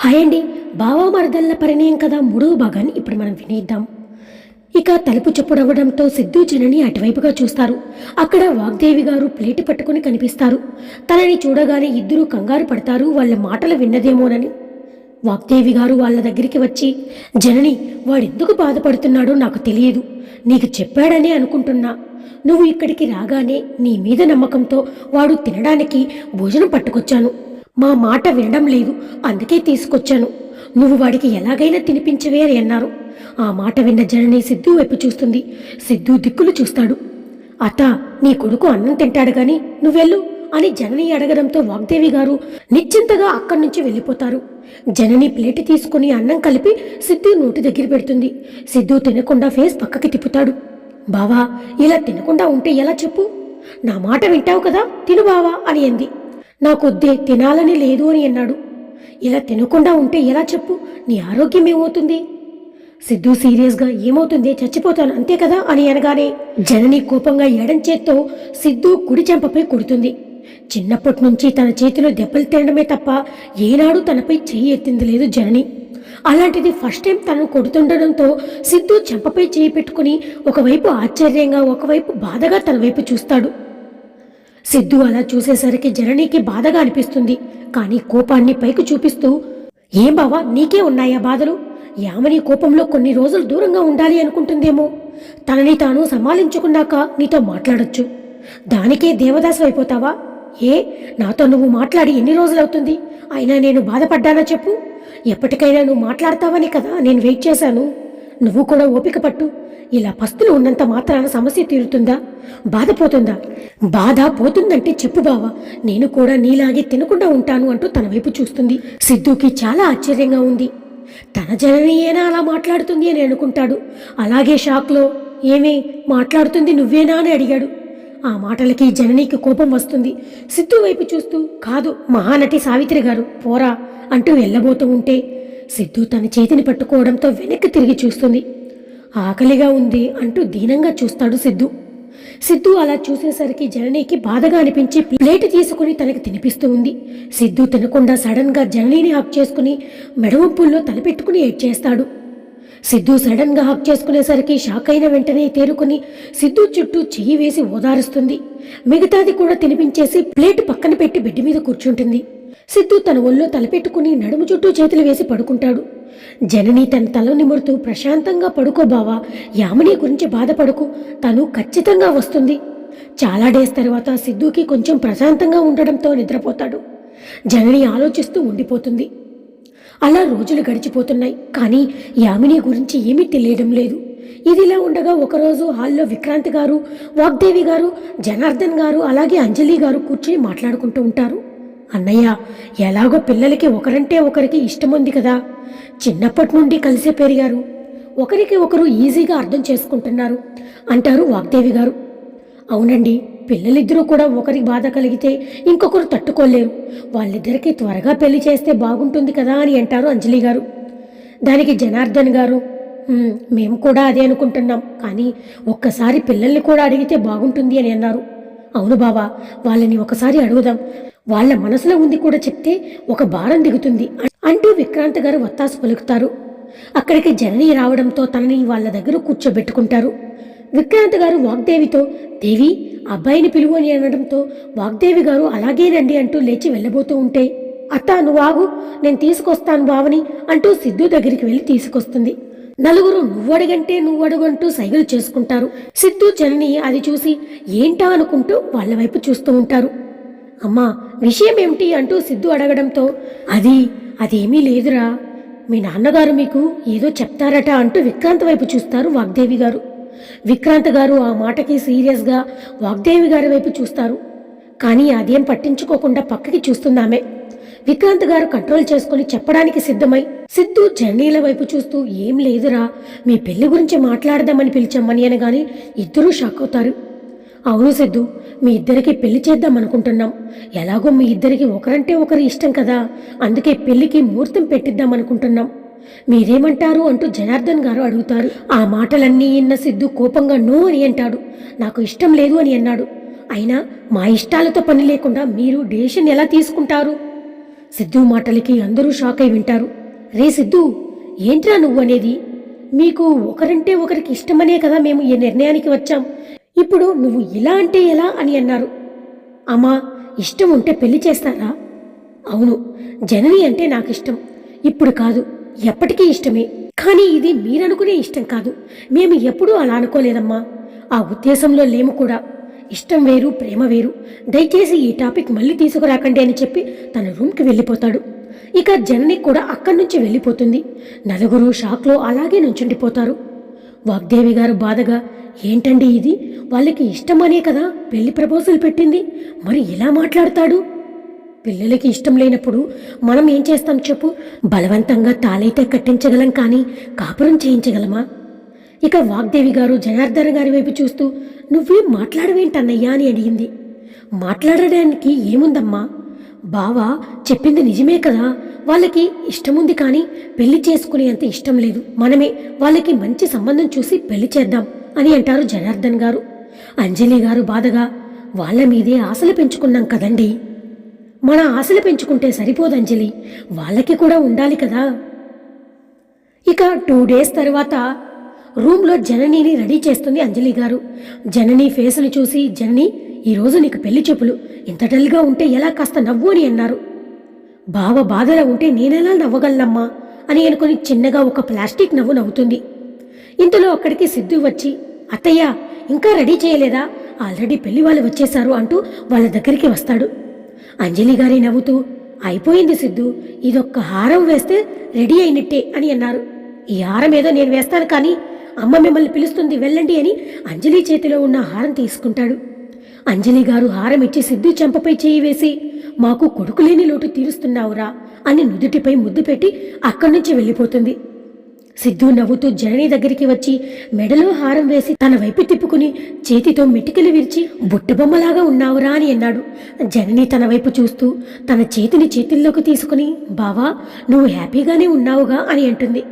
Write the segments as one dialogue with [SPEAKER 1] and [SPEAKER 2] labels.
[SPEAKER 1] Hi అండి బావా మరదళ్ళ పరిణయం కదా మూడవ భాగాన్ని ఇప్పుడు మనం వినేద్దాం. ఇక తలుపు చెప్పుడవ్వడంతో సిద్ధు జనని అటువైపుగా చూస్తారు. అక్కడ వాగ్దేవి గారు ప్లేటు పట్టుకుని కనిపిస్తారు. తనని చూడగానే ఇద్దరూ కంగారు పడతారు. వాళ్ళ మాటలు విన్నదేమోనని. వాగ్దేవి గారు వాళ్ళ దగ్గరికి వచ్చి జనని వాడెందుకు బాధపడుతున్నాడో నాకు తెలియదు. నీకు చెప్పాడనే అనుకుంటున్నా. నువ్వు ఇక్కడికి రాగానే నీ మీద నమ్మకంతో వాడు తినడానికి భోజనం పట్టుకొచ్చాను. మా మాట వినడం లేదు. అందుకే తీసుకొచ్చాను. నువ్వు వాడికి ఎలాగైనా తినిపించవే అని అన్నారు. ఆ మాట విన్న జనని సిద్ధు వైపు చూస్తుంది. సిద్ధు దిక్కులు చూస్తాడు. అత్త నీ కొడుకు అన్నం తింటాడు గాని నువ్వెళ్ళు అని జనని అడగడంతో వాగ్దేవి గారు నిశ్చింతగా అక్కడి నుంచి వెళ్ళిపోతారు. జనని ప్లేట్ తీసుకుని అన్నం కలిపి సిద్ధు నోటి దగ్గర పెడుతుంది. సిద్ధు తినకుండా ఫేస్ పక్కకి తిప్పుతాడు. బావా ఇలా తినకుండా ఉంటే ఎలా చెప్పు? నా మాట వింటావు కదా తిను బావా అని అంది. నాకొద్దే తినాలని లేదు అని అన్నాడు. ఇలా తినకుండా ఉంటే ఎలా చెప్పు? నీ ఆరోగ్యం ఏమవుతుంది? సిద్ధు సీరియస్గా ఏమవుతుంది? చచ్చిపోతాను అంతే కదా అని అనగానే జనని కోపంగా ఎడం చేత్తో సిద్ధు కుడి చెంపపై కొడుతుంది. చిన్నప్పటి నుంచి తన చేతిలో దెబ్బలు తినడమే తప్ప ఏనాడు తనపై చెయ్యి ఎత్తింది లేదు జనని. అలాంటిది ఫస్ట్ టైం తనను కొడుతుండడంతో సిద్ధు చెంపపై చేయి పెట్టుకుని ఒకవైపు ఆశ్చర్యంగా ఒకవైపు బాధగా తన వైపు చూస్తాడు. సిద్ధు అలా చూసేసరికి జననీకి బాధగా అనిపిస్తుంది. కానీ కోపాన్ని పైకి చూపిస్తూ ఏం బావా నీకే ఉన్నాయా బాధలు? యామని కోపంలో కొన్ని రోజులు దూరంగా ఉండాలి అనుకుంటుందేమో. తనని తాను సమాలించుకున్నాక నీతో మాట్లాడొచ్చు. దానికే దేవదాసు అయిపోతావా? ఏ నాతో నువ్వు మాట్లాడి ఎన్ని రోజులవుతుంది? అయినా నేను బాధపడ్డానా చెప్పు? ఎప్పటికైనా నువ్వు మాట్లాడతావని కదా నేను వెయిట్ చేశాను. నువ్వు కూడా ఓపిక పట్టు. ఇలా పస్తులు ఉన్నంత మాత్రాన సమస్య తీరుతుందా? బాధపోతుందా? బాధ పోతుందంటే చెప్పు బావా. నేను కూడా నీలాగే తినకుండా ఉంటాను అంటూ తన వైపు చూస్తుంది. సిద్ధుకి చాలా ఆశ్చర్యంగా ఉంది. తన జననీయేనా అలా మాట్లాడుతుంది అని అనుకుంటాడు. అలాగే షాక్లో ఏమే మాట్లాడుతుంది నువ్వేనా? అని అడిగాడు. ఆ మాటలకి జననీకి కోపం వస్తుంది. సిద్ధు వైపు చూస్తూ కాదు మహానటి సావిత్రి గారు పోరా అంటూ వెళ్ళబోతూ ఉంటే సిద్ధు తన చేతిని పట్టుకోవడంతో వెనక్కి తిరిగి చూస్తుంది. ఆకలిగా ఉంది అంటూ దీనంగా చూస్తాడు సిద్ధు. సిద్ధు అలా చూసేసరికి జననీకి బాధగా అనిపించి ప్లేట్ తీసుకుని తనకి తినిపిస్తూ ఉంది. సిద్ధు తినకుండా సడన్గా జననీని హక్ చేసుకుని మెడవంపుల్లో తలపెట్టుకుని ఏడ్ చేస్తాడు. సిద్ధు సడన్గా హక్ చేసుకునేసరికి షాక్ అయిన వెంటనే తేరుకుని సిద్ధు చుట్టూ చెయ్యి వేసి ఓదారుస్తుంది. మిగతాది కూడా తినిపించేసి ప్లేట్ పక్కన పెట్టి బెడ్ మీద కూర్చుంటుంది. సిద్ధు తన ఒళ్ళో తలపెట్టుకుని నడుము చుట్టూ చేతులు వేసి పడుకుంటాడు. జనని తన తల నిమురుతూ ప్రశాంతంగా పడుకో బావా యామిని గురించి బాధపడకు తను ఖచ్చితంగా వస్తుంది. చాలా డేస్ తర్వాత సిద్ధుకి కొంచెం ప్రశాంతంగా ఉండడంతో నిద్రపోతాడు. జనని ఆలోచిస్తూ ఉండిపోతుంది. అలా రోజులు గడిచిపోతున్నాయి కానీ యామిని గురించి ఏమీ తెలియడం లేదు. ఇదిలా ఉండగా ఒకరోజు హాల్లో విక్రాంత్ గారు వాగ్దేవి గారు జనార్దన్ గారు అలాగే అంజలి గారు కూర్చుని మాట్లాడుకుంటూ ఉంటారు. అన్నయ్య ఎలాగో పిల్లలకి ఒకరంటే ఒకరికి ఇష్టం ఉంది కదా. చిన్నప్పటి నుండి కలిసే పెరిగారు. ఒకరికి ఒకరు ఈజీగా అర్థం చేసుకుంటున్నారు అంటారు వాగ్దేవి గారు. అవునండి పిల్లలిద్దరూ కూడా ఒకరికి బాధ కలిగితే ఇంకొకరు తట్టుకోలేరు. వాళ్ళిద్దరికీ త్వరగా పెళ్ళి చేస్తే బాగుంటుంది కదా అని అంటారు అంజలి గారు. దానికి జనార్దన్ గారు మేము కూడా అదే అనుకుంటున్నాం. కానీ ఒక్కసారి పిల్లల్ని కూడా అడిగితే బాగుంటుంది అని అన్నారు. అవును బావా వాళ్ళని ఒకసారి అడుగుదాం. వాళ్ళ మనసులో ఉంది కూడా చెప్తే ఒక భారం దిగుతుంది అంటూ విక్రాంత్ గారు వత్తాసు పలుకుతారు. అక్కడికి జనని రావడంతో తనని వాళ్ళ దగ్గర కూర్చోబెట్టుకుంటారు. విక్రాంత్ గారు వాగ్దేవితో దేవి అబ్బాయిని పిలువు అని అనడంతో వాగ్దేవి గారు అలాగే రండి అంటూ లేచి వెళ్ళబోతూ ఉంటే అత్త నువ్వు ఆగు నేను తీసుకొస్తాను బావని అంటూ సిద్ధు దగ్గరికి వెళ్ళి తీసుకొస్తుంది. నలుగురు నువ్వు నువ్వడుగంటూ నువ్వు అడుగంటూ సైగలు చేసుకుంటారు. సిద్ధు జనని అది చూసి ఏంటా అనుకుంటూ వాళ్ళ వైపు చూస్తూ ఉంటారు. అమ్మా విషయం ఏమిటి అంటూ సిద్ధు అడగడంతో అది అదేమీ లేదురా. మీ నాన్నగారు మీకు ఏదో చెప్తారట అంటూ విక్రాంత్ వైపు చూస్తారు వాగ్దేవి గారు. విక్రాంత్ గారు ఆ మాటకి సీరియస్గా వాగ్దేవి గారి వైపు చూస్తారు. కానీ అదేం పట్టించుకోకుండా పక్కకి చూస్తుందామె విక్రాంత్ గారు కంట్రోల్ చేసుకుని చెప్పడానికి సిద్ధమై సిద్ధు జర్నీల వైపు చూస్తూ ఏం లేదురా మీ పెళ్ళి గురించి మాట్లాడదామని పిలిచామని అనగాని ఇద్దరూ షాక్ అవుతారు. అవును సిద్ధు మీ ఇద్దరికి పెళ్ళి చేద్దాం అనుకుంటున్నాం. ఎలాగో మీ ఇద్దరికి ఒకరంటే ఒకరి ఇష్టం కదా అందుకే పెళ్ళికి ముహూర్తం పెట్టిద్దాం అనుకుంటున్నాం. మీరేమంటారు? అంటూ జనార్దన్ గారు అడుగుతారు. ఆ మాటలన్నీ ఇన్న సిద్ధు కోపంగా నో అని అంటాడు. నాకు ఇష్టం లేదు అని అన్నాడు. అయినా మా ఇష్టాలతో పని లేకుండా మీరు డెసిషన్ ఎలా తీసుకుంటారు? సిద్ధు మాటలకి అందరూ షాక్ అయి వింటారు. రే సిద్ధు ఏంట్రా నువ్వు అనేది? మీకు ఒకరంటే ఒకరికి ఇష్టమనే కదా మేము ఈ నిర్ణయానికి వచ్చాం. ఇప్పుడు నువ్వు ఇలా అంటే ఎలా అని అన్నారు. అమ్మా ఇష్టం ఉంటే పెళ్ళి చేస్తారా? అవును జనని అంటే నాకు ఇష్టం. ఇప్పుడు కాదు ఎప్పటికీ ఇష్టమే. కానీ ఇది మీరనుకునే ఇష్టం కాదు. మేము ఎప్పుడూ అలా అనుకోలేదమ్మా. ఆ ఉద్దేశంలో లేము కూడా. ఇష్టం వేరు ప్రేమ వేరు. దయచేసి ఈ టాపిక్ మళ్ళీ తీసుకురాకండి అని చెప్పి తన రూమ్కి వెళ్ళిపోతాడు. ఇక జనని కూడా అక్కడి నుంచి వెళ్ళిపోతుంది. నలుగురు షాక్లో అలాగే నుంచుండిపోతారు. వాగ్దేవి గారు బాధగా ఏంటండి ఇది? వాళ్ళకి ఇష్టమనే కదా పెళ్ళి ప్రపోజల్ పెట్టింది. మరి ఇలా మాట్లాడతాడు? పిల్లలకి ఇష్టం లేనప్పుడు మనం ఏం చేస్తాం చెప్పు. బలవంతంగా తాళైతే కట్టించగలం కానీ కాపురం చేయించగలమా? ఇక వాగ్దేవి గారు జనార్దన్ గారి వైపు చూస్తూ నువ్వేం మాట్లాడవేంటన్నయ్యా? అని అడిగింది. మాట్లాడడానికి ఏముందమ్మా? బావా చెప్పింది నిజమే కదా. వాళ్ళకి ఇష్టముంది కానీ పెళ్ళి చేసుకునేంత ఇష్టం లేదు. మనమే వాళ్ళకి మంచి సంబంధం చూసి పెళ్ళి చేద్దాం అని అంటారు జనార్దన్ గారు. అంజలి గారు బాధగా వాళ్ళ మీదే ఆశలు పెంచుకున్నాం కదండి. మన ఆశలు పెంచుకుంటే సరిపోదు అంజలి. వాళ్ళకి కూడా ఉండాలి కదా. ఇక టూ డేస్ తర్వాత రూమ్లో జననీని రెడీ చేస్తుంది అంజలి గారు. జనని ఫేస్ని చూసి జనని ఈరోజు నీకు పెళ్ళి చెప్పులు ఇంత డల్గా ఉంటే ఎలా కాస్త నవ్వు అని అన్నారు. బావ బాధలో ఉంటే నేనెలా నవ్వగలనమ్మా అని అనుకుని చిన్నగా ఒక ప్లాస్టిక్ నవ్వు నవ్వుతుంది. ఇంతలో అక్కడికి సిద్ధు వచ్చి అత్తయ్య ఇంకా రెడీ చేయలేదా? ఆల్రెడీ పెళ్ళి వాళ్ళు వచ్చేశారు అంటూ వాళ్ళ దగ్గరికి వస్తాడు. అంజలి గారి నవ్వుతూ అయిపోయింది సిద్ధు ఇదొక్క హారం వేస్తే రెడీ అయినట్టే అని అన్నారు. ఈ హారం ఏదో నేను వేస్తాను కానీ అమ్మ మిమ్మల్ని పిలుస్తుంది వెళ్ళండి అని అంజలి చేతిలో ఉన్న హారం తీసుకుంటాడు. అంజలి గారు హారం ఇచ్చి సిద్ధు చెంపపై చేయి వేసి మాకు కొడుకు లేని లోటు తీరుస్తున్నావురా అని నుదుటిపై ముద్దు పెట్టి అక్కడి నుంచి వెళ్ళిపోతుంది. సిద్ధు నవ్వుతూ జనని దగ్గరికి వచ్చి మెడలో హారం వేసి తన వైపు తిప్పుకుని చేతితో మిటికలు విరిచి బుట్టబొమ్మలాగా ఉన్నావురా అని అన్నాడు. జనని తన వైపు చూస్తూ తన చేతిని చేతుల్లోకి తీసుకుని బావా నువ్వు హ్యాపీగానే ఉన్నావుగా అని అంటుంది.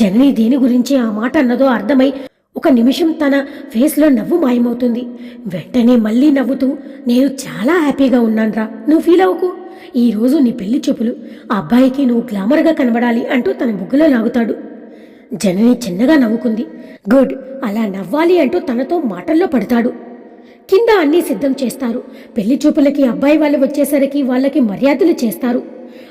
[SPEAKER 1] జనని దేని గురించి ఆ మాట అన్నదో అర్థమై ఒక నిమిషం తన ఫేస్లో నవ్వు మాయమవుతుంది. వెంటనే మళ్ళీ నవ్వుతూ నేను చాలా హ్యాపీగా ఉన్నాన్రా నువ్వు ఫీల్ అవ్వకు. ఈ రోజు నీ పెళ్ళి చూపులు ఆ అబ్బాయికి నువ్వు గ్లామర్గా కనబడాలి అంటూ తన బుగ్గలో లాగుతాడు. జనని చిన్నగా నవ్వుకుంది. గుడ్ అలా నవ్వాలి అంటూ తనతో మాటల్లో పడతాడు. కింద అన్నీ సిద్ధం చేస్తారు. పెళ్ళి చూపులకి అబ్బాయి వాళ్ళు వచ్చేసరికి వాళ్ళకి మర్యాదలు చేస్తారు.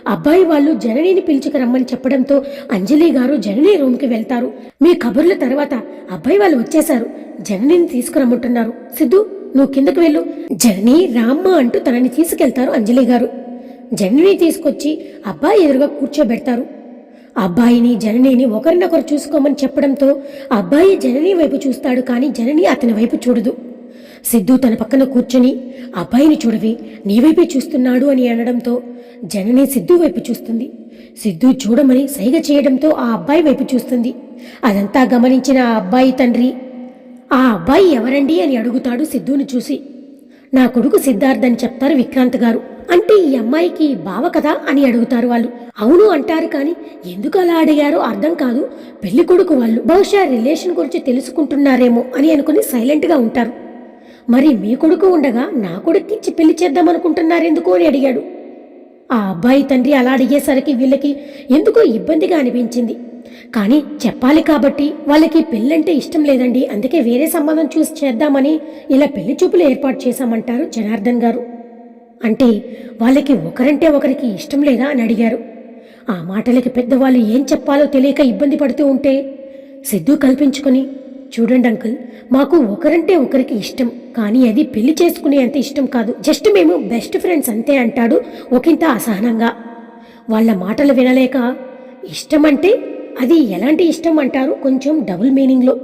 [SPEAKER 1] అబ్బాయి వాళ్ళు జననిని పిలుచుకురమ్మని చెప్పడంతో అంజలి గారు జనని రూమ్కి వెళ్తారు. మీ కబుర్ల తర్వాత అబ్బాయి వాళ్ళు వచ్చేశారు. జననిని తీసుకురమ్మంటున్నారు. సిద్ధు నువ్వు కిందకు వెళ్ళు. జనని రామ్మ అంటూ తనని తీసుకెళ్తారు అంజలి గారు. జనని తీసుకొచ్చి అబ్బాయి ఎదురుగా కూర్చోబెడతారు. అబ్బాయిని జననిని ఒకరినొకరు చూసుకోమని చెప్పడంతో అబ్బాయి జనని వైపు చూస్తాడు కానీ జనని అతని వైపు చూడదు. సిద్ధు తన పక్కన కూర్చొని అబ్బాయిని చూడవి నీవైపే చూస్తున్నాడు అని అనడంతో జనని సిద్ధు వైపు చూస్తుంది. సిద్ధు చూడమని సైగ చేయడంతో ఆ అబ్బాయి వైపు చూస్తుంది. అదంతా గమనించిన ఆ అబ్బాయి తండ్రి ఆ అబ్బాయి ఎవరండి? అని అడుగుతాడు సిద్ధుని చూసి. నా కొడుకు సిద్ధార్థ్ అని చెప్తారు విక్రాంత్ గారు. అంటే ఈ అమ్మాయికి బావ కదా? అని అడుగుతారు వాళ్ళు. అవును అంటారు కానీ ఎందుకు అలా అడిగారో అర్థం కాదు. పెళ్ళి కొడుకు వాళ్ళు బహుశా రిలేషన్ గురించి తెలుసుకుంటున్నారేమో అని అనుకుని సైలెంట్గా ఉంటారు. మరి మీ కొడుకు ఉండగా నా కొడుక్కిచ్చి పెళ్ళి చేద్దామనుకుంటున్నారెందుకు అని అడిగాడు. ఆ అబ్బాయి తండ్రి అలా అడిగేసరికి వీళ్ళకి ఎందుకో ఇబ్బందిగా అనిపించింది. కానీ చెప్పాలి కాబట్టి వాళ్ళకి పెళ్ళంటే ఇష్టం లేదండి. అందుకే వేరే సంబంధం చూసి చేద్దామని ఇలా పెళ్ళి చూపులు ఏర్పాటు చేశామంటారు జనార్దన్ గారు. అంటే వాళ్ళకి ఒకరంటే ఒకరికి ఇష్టం లేదా అని అడిగారు. ఆ మాటలకి పెద్దవాళ్ళు ఏం చెప్పాలో తెలియక ఇబ్బంది పడుతూ ఉంటే సిద్ధు కల్పించుకొని చూడండి అంకుల్ మాకు ఒకరంటే ఒకరికి ఇష్టం కానీ అది పెళ్ళి చేసుకునే అంత ఇష్టం కాదు. జస్ట్ మేము బెస్ట్ ఫ్రెండ్స్ అంతే అంటాడు ఒకంత అసహనంగా. వాళ్ళ మాటలు వినలేక ఇష్టం అంటే అది ఎలాంటి ఇష్టం? అంటారు కొంచెం డబుల్ మీనింగ్లో.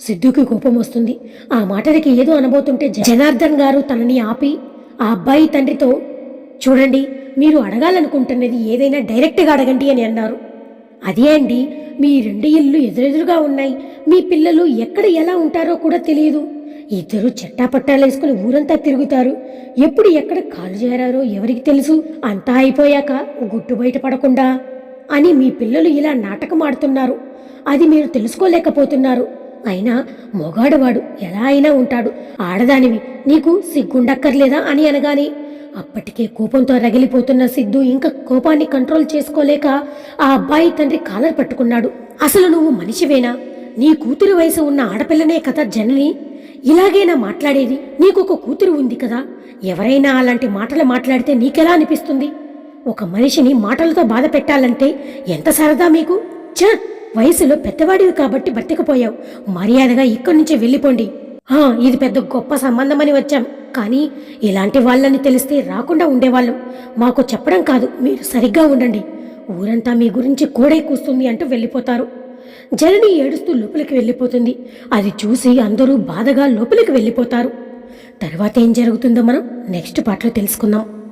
[SPEAKER 1] సిద్ధుకి కోపం వస్తుంది. ఆ మాటలకి ఏదో అనబోతుంటే జనార్దన్ గారు తనని ఆపి ఆ అబ్బాయి తండ్రితో చూడండి మీరు అడగాలనుకుంటున్నది ఏదైనా డైరెక్ట్గా అడగండి అని అన్నారు. అదే అండి మీ రెండు ఇల్లు ఎదురెదురుగా ఉన్నాయి. మీ పిల్లలు ఎక్కడ ఎలా ఉంటారో కూడా తెలియదు. ఇద్దరు చెట్టాపట్టాలేసుకుని ఊరంతా తిరుగుతారు. ఎప్పుడు ఎక్కడ కాలు చేరారో ఎవరికి తెలుసు. అంతా అయిపోయాక గుట్టు బయట పడకుండా అని మీ పిల్లలు ఇలా నాటకం ఆడుతున్నారు. అది మీరు తెలుసుకోలేకపోతున్నారు. అయినా మొగాడువాడు ఎలా అయినా ఉంటాడు. ఆడదానివి. నీకు సిగ్గుండక్కర్లేదా అని అనగానే అప్పటికే కోపంతో రగిలిపోతున్న సిద్ధు ఇంకా కోపాన్ని కంట్రోల్ చేసుకోలేక ఆ అబ్బాయి తండ్రి కాలర్ పట్టుకున్నాడు. అసలు నువ్వు మనిషివేనా? నీ కూతురు వయసు ఉన్న ఆడపిల్లనే కదా జనని? ఇలాగేనా మాట్లాడేది? నీకు ఒక కూతురు ఉంది కదా. ఎవరైనా అలాంటి మాటలు మాట్లాడితే నీకెలా అనిపిస్తుంది? ఒక మనిషిని మాటలతో బాధ పెట్టాలంటే ఎంత సరదా మీకు? చ వయసులో పెద్దవాడివి కాబట్టి బతికపోయావు. మర్యాదగా ఇక్కడి నుంచి వెళ్ళిపోండి. ఇది పెద్ద గొప్ప సంబంధమని వచ్చాం. కానీ ఇలాంటి వాళ్ళని తెలిస్తే రాకుండా ఉండేవాళ్ళం. మాకు చెప్పడం కాదు మీరు సరిగ్గా ఉండండి. ఊరంతా మీ గురించి కోడే కూస్తుంది అంటూ వెళ్ళిపోతారు. జనని ఏడుస్తూ లోపలికి వెళ్ళిపోతుంది. అది చూసి అందరూ బాధగా లోపలికి వెళ్ళిపోతారు. తర్వాత ఏం జరుగుతుందో మనం నెక్స్ట్ పాటలో తెలుసుకుందాం.